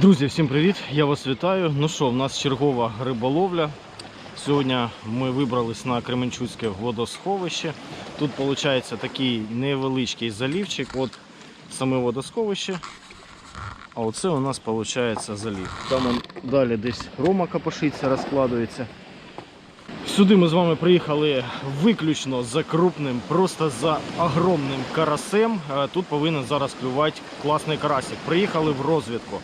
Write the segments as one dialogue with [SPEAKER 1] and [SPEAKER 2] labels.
[SPEAKER 1] Друзі, всім привіт! Я вас вітаю. Ну що, в нас чергова риболовля. Сьогодні ми вибрались на Кременчуцьке водосховище. Тут виходить такий невеличкий залівчик. От саме водосховище. А оце у нас виходить залів. Там далі десь рома капошиться, розкладується. Сюди ми з вами приїхали виключно за крупним, просто за огромним карасем. Е, Тут повинен зараз клювати класний карасик. Приїхали в розвідку.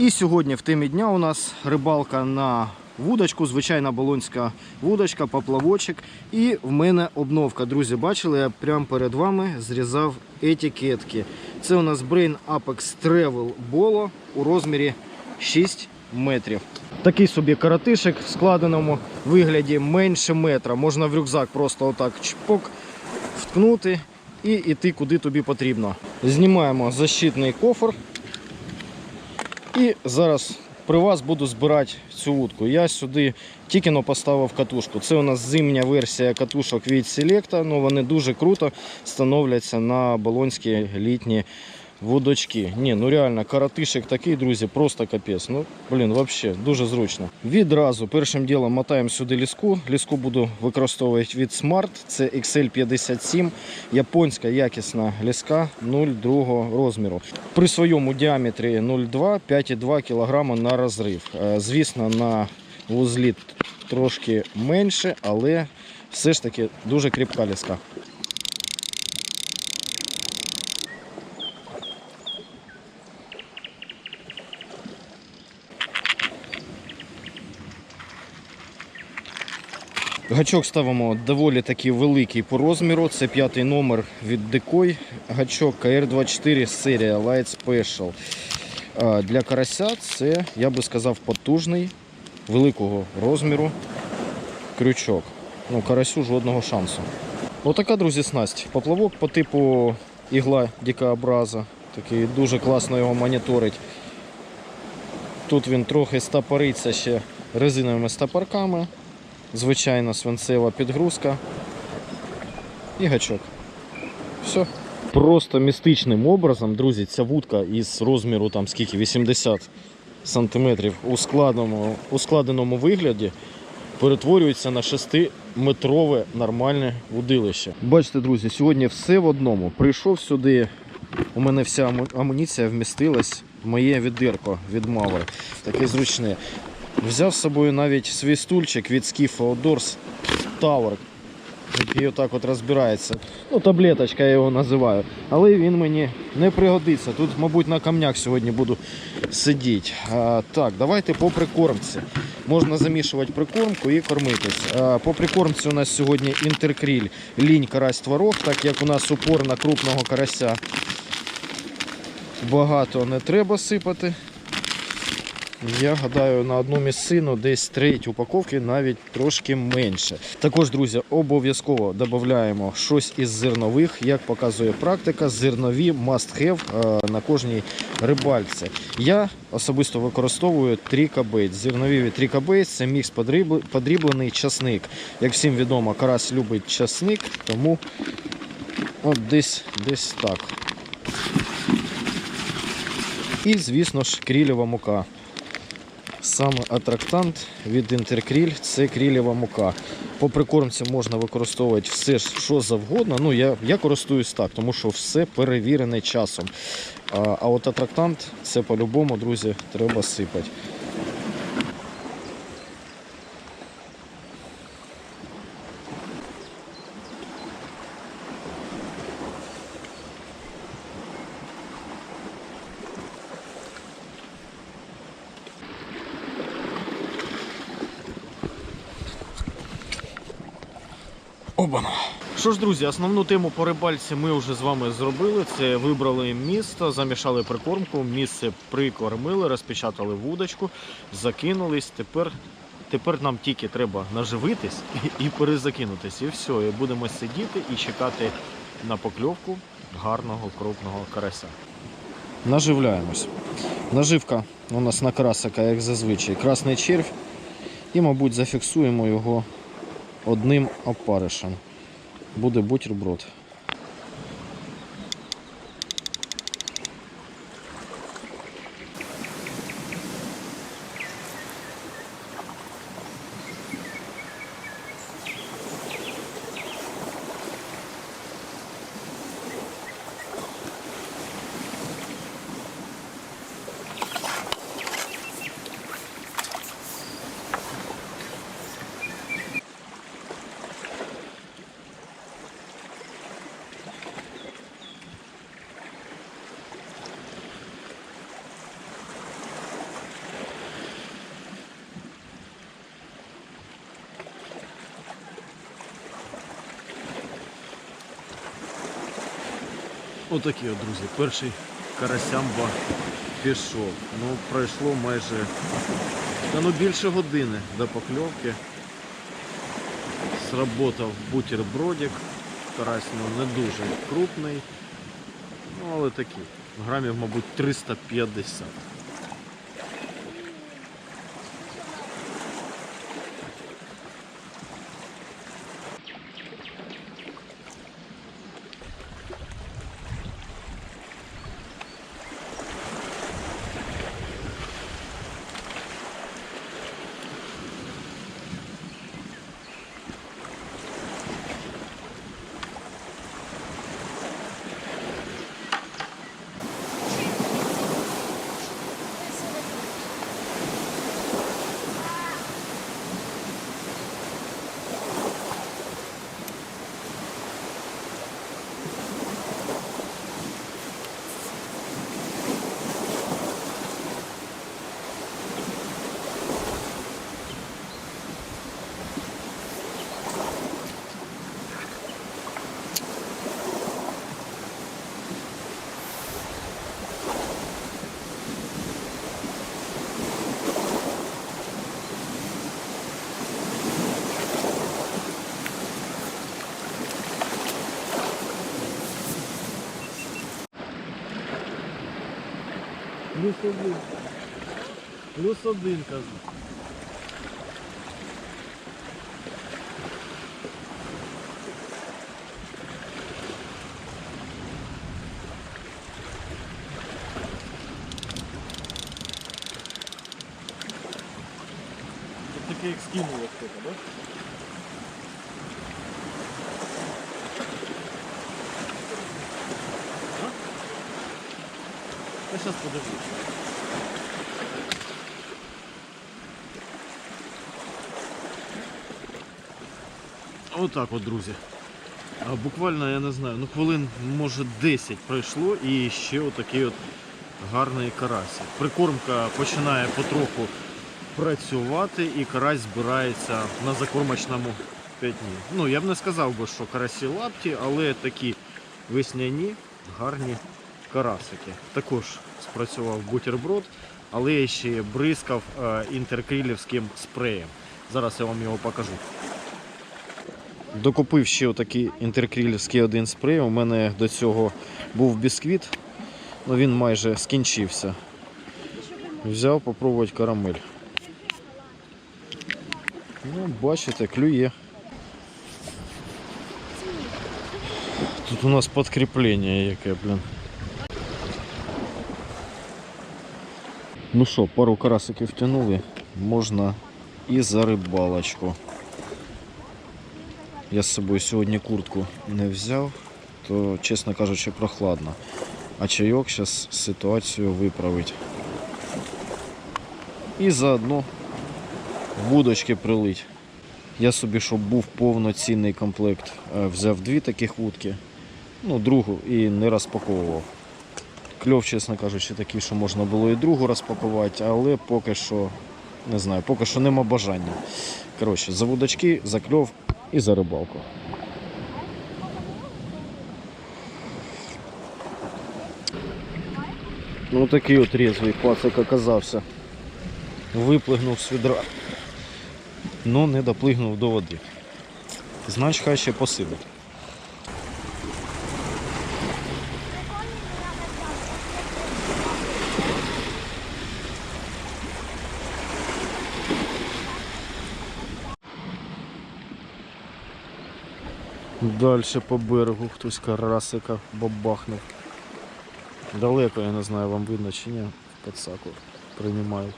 [SPEAKER 1] І сьогодні в темі дня у нас рибалка на вудочку, звичайна болонська вудочка, поплавочок. І в мене обновка. Друзі, бачили, я прямо перед вами зрізав етикетки. Це у нас Brain Apex Travel Bolo у розмірі 6 метрів. Такий собі каратишик в складеному вигляді менше метра. Можна в рюкзак просто отак чпок вткнути і йти куди тобі потрібно. Знімаємо защитний кофр. І зараз при вас буду збирати цю вудку. Я сюди тільки но поставив катушку. Це у нас зимня версія катушок від Selecta. Ну, вони дуже круто становляться на болонські літні вудочки. Ні, ну реально, каратишик такий, друзі, просто капець. Ну, блін, взагалі, дуже зручно. Відразу першим ділом мотаємо сюди ліску. Ліску буду використовувати від Smart. Це XL57, японська якісна ліска 0,2 розміру. При своєму діаметрі 0,2 5,2 кг на розрив. Е, Звісно, на вузлі трошки менше, але все ж таки дуже кріпка ліска. Гачок ставимо доволі таки великий по розміру. Це п'ятий номер від Decoy. Гачок KR24 серія Light Special. Для карася це, я би сказав, потужний, великого розміру крючок. Ну, карасю жодного шансу. Отака, друзі, снасть. Поплавок по типу ігла дикообраза. Такий дуже класно його моніторить. Тут він трохи стопориться ще резиновими стопорками звичайна свинцева підгрузка і гачок. Все. Просто містичним образом, друзі, ця вудка із розміру там скільки 80 сантиметрів у складеному, у складеному вигляді перетворюється на 6-метрове нормальне вудилище. Бачите, друзі, сьогодні все в одному. Прийшов сюди, у мене вся амуніція вмістилась моє відерко від Маври. Таке зручне. Взяв з собою навіть свій стульчик від Skiff Outdoors Tower, який отак от розбирається. Ну, таблеточка я його називаю. Але він мені не пригодиться. Тут, мабуть, на камнях сьогодні буду сидіти. А, так, давайте по прикормці. Можна замішувати прикормку і кормитись. А, по прикормці у нас сьогодні інтеркріль, лінь, карась, творог, так як у нас упор на крупного карася. Багато не треба сипати. Я гадаю, на одну місцину десь треть упаковки, навіть трошки менше. Також, друзі, обов'язково додаємо щось із зернових, як показує практика, зернові must have е, на кожній рибальці. Я особисто використовую трікабейт. Зернові від трікабейт це мікс подріблений часник. Як всім відомо, карась любить часник, тому от десь, десь так. І, звісно ж, крілєва мука. Саме атрактант від Інтеркріль це крілєва мука. По прикормці можна використовувати все, що завгодно. Ну, я, я користуюсь так, тому що все перевірене часом. А, а от атрактант це по-любому, друзі, треба сипати. Що ж, друзі, основну тему по рибальці ми вже з вами зробили. Це вибрали місто, замішали прикормку, місце прикормили, розпечатали вудочку, закинулись. Тепер, тепер нам тільки треба наживитись і, і перезакинутись. І все. І будемо сидіти і чекати на покльовку гарного крупного карася. Наживляємось. Наживка у нас на красика, як зазвичай, красний червь. І, мабуть, зафіксуємо його одним опаришем. Буде бутерброд. Отакі от, друзі, перший карасямба пішов. Ну, пройшло майже та ну, більше години до покльовки. Сработав бутербродик. Карась ну, не дуже крупний. Ну, але такий. Грамів, мабуть, 350. Плюс один. Плюс один, кажу. Тут таке як скинуло хтось, да? А? Я сейчас подожду. Отак от, друзі. Буквально, я не знаю, ну хвилин, може 10 пройшло і ще отакий от гарний карась. Прикормка починає потроху працювати і карась збирається на закормочному п'ятні. Ну, я б не сказав би, що карасі лапті, але такі весняні, гарні карасики. Також спрацював бутерброд, але я ще бризкав е, інтеркрилівським спреєм. Зараз я вам його покажу. Докупив ще отакий інтеркрилівський один спрей. У мене до цього був бісквіт, але він майже скінчився. Взяв попробувати карамель. Ну, бачите, клює. Тут у нас підкріплення яке, блін. Ну що, пару карасиків втягнули, можна і за рибалочку. Я з собою сьогодні куртку не взяв, то, чесно кажучи, прохладно. А чайок зараз ситуацію виправить. І заодно вудочки прилить. Я собі, щоб був повноцінний комплект, е, взяв дві таких вудки, ну, другу і не розпаковував. Кльов, чесно кажучи, такий, що можна було і другу розпакувати, але поки що не знаю, поки що нема бажання. Коротше, за вудочки, за кльов і за рибалку. Ну такий от різвий пацик оказався. Виплигнув з відра, але не доплигнув до води. Значить, хай ще посидить. Далі по берегу хтось карасика бабахнув. Далеко, я не знаю, вам видно чи ні, подсаку приймають.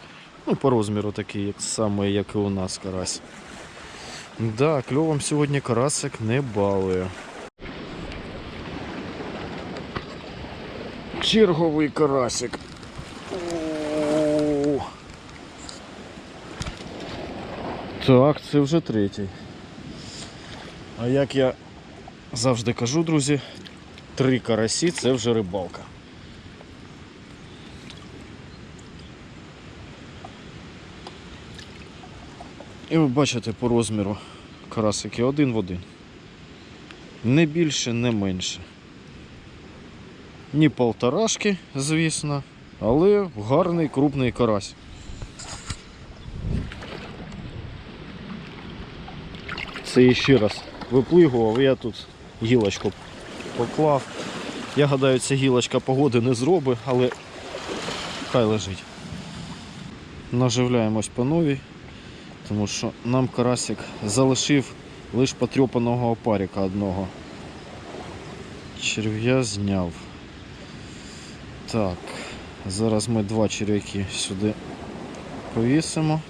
[SPEAKER 1] Ну, по розміру такий, як саме, як і у нас карась. Да, кльовом сьогодні карасик не балує. Черговий карасик. Так, це вже третій. А як я завжди кажу, друзі, три карасі це вже рибалка. І ви бачите по розміру карасики один в один. Не більше, не менше. Ні полторашки, звісно, але гарний крупний карась. Це ще раз виплигував, я тут гілочку поклав. Я гадаю, ця гілочка погоди не зробить, але хай лежить. Наживляємось по новій, тому що нам карасик залишив лише потрьопаного опарика одного. Черв'я зняв. Так, зараз ми два черв'яки сюди повісимо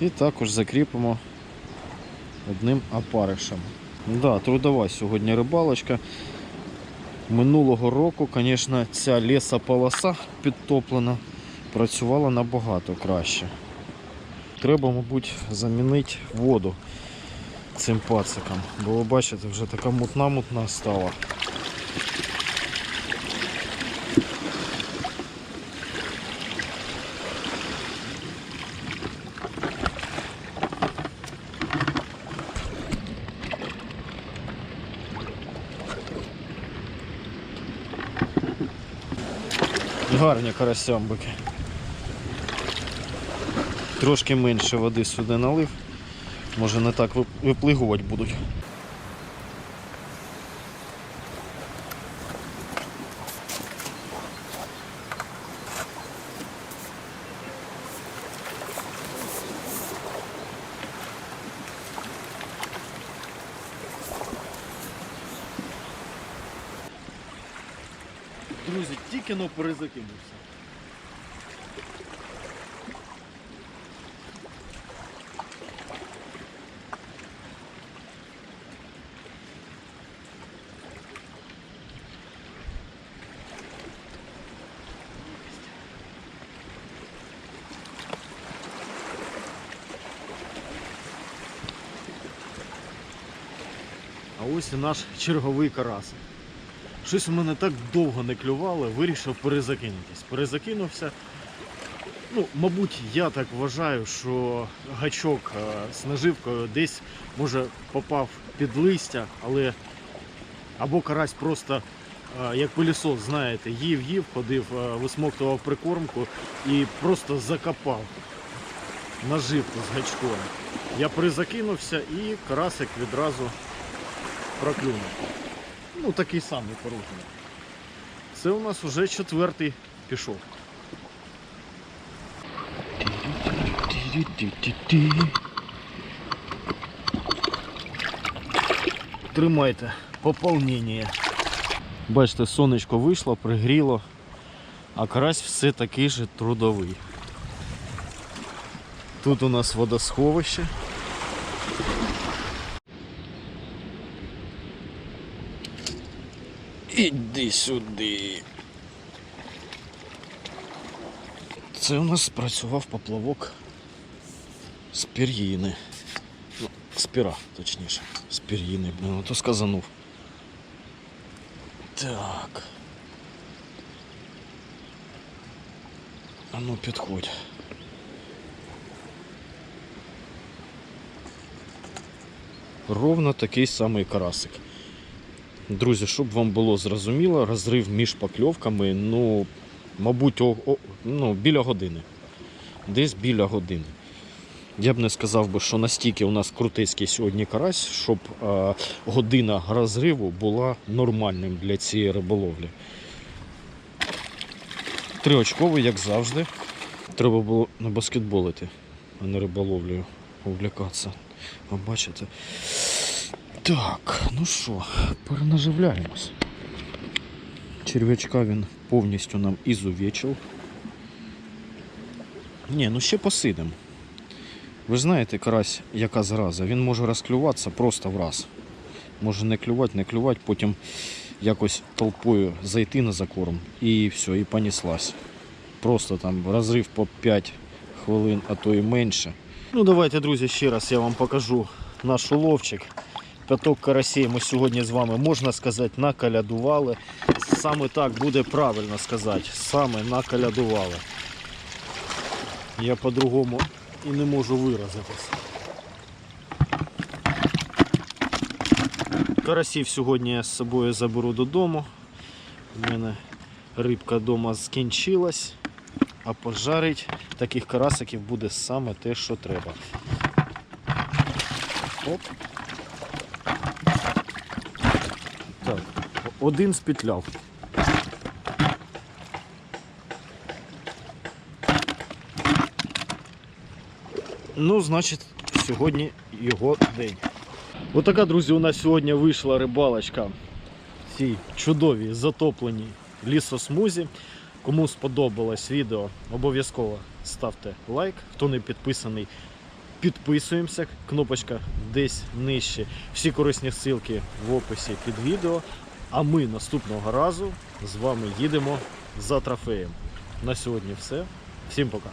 [SPEAKER 1] і також закріпимо одним опаришем. Да, трудова сьогодні рибалочка. Минулого року, звісно, ця лісополоса підтоплена працювала набагато краще. Треба, мабуть, замінити воду цим пациком, бо ви бачите, вже така мутна-мутна стала. Гарні карасямбики. Трошки менше води сюди налив. Може не так виплигувати будуть. Друзі, тільки но перезакинувся. А ось наш черговий карасик. Щось у мене так довго не клювало, вирішив перезакинутись. Перезакинувся. Ну, мабуть, я так вважаю, що гачок е, з наживкою десь може попав під листя, але або карась просто е, як пилісос, знаєте, їв, їв, ходив, е, висмоктував прикормку і просто закопав наживку з гачком. Я перезакинувся і карасик відразу проклюнув. Ну, такий самий порожній. Це у нас вже четвертий пішов. Тримайте поповнення. Бачите, сонечко вийшло, пригріло, а карась все такий же трудовий. Тут у нас водосховище. Іди сюди. Це у нас спрацював поплавок з пір'їни. Ну, з піра, точніше. З пір'їни, блін, ну то сказанув. Так. А ну підходь. Ровно такий самий карасик. Друзі, щоб вам було зрозуміло, розрив між покльовками, ну, мабуть, о, о, ну, біля години. Десь біля години. Я б не сказав би, що настільки у нас крутецький сьогодні карась, щоб е, година розриву була нормальним для цієї риболовлі. Триочковий, як завжди. Треба було на баскетболити, а не риболовлею увлікатися. Ви бачите? Так, ну що, перенаживляємось. Черв'ячка він повністю нам ізувечив. Ні, ну ще посидимо. Ви знаєте, карась, яка зраза, він може розклюватися просто враз. Може не клювати, не клювати, потім якось толпою зайти на закорм і все, і понеслась. Просто там розрив по 5 хвилин, а то і менше. Ну давайте, друзі, ще раз я вам покажу наш уловчик. П'яток карасей ми сьогодні з вами, можна сказати, накалядували. Саме так буде правильно сказати. Саме накалядували. Я по-другому і не можу виразитись. Карасів сьогодні я з собою заберу додому. У мене рибка вдома скінчилась, а пожарить таких карасиків буде саме те, що треба. Оп. Так, один спітляв. Ну, значить, сьогодні його день. Отака, друзі, у нас сьогодні вийшла рибалочка в цій чудовій затопленій лісосмузі. Кому сподобалось відео, обов'язково ставте лайк. Хто не підписаний, підписуємося. Кнопочка десь нижче. Всі корисні ссылки в описі під відео. А ми наступного разу з вами їдемо за трофеєм. На сьогодні все. Всім пока.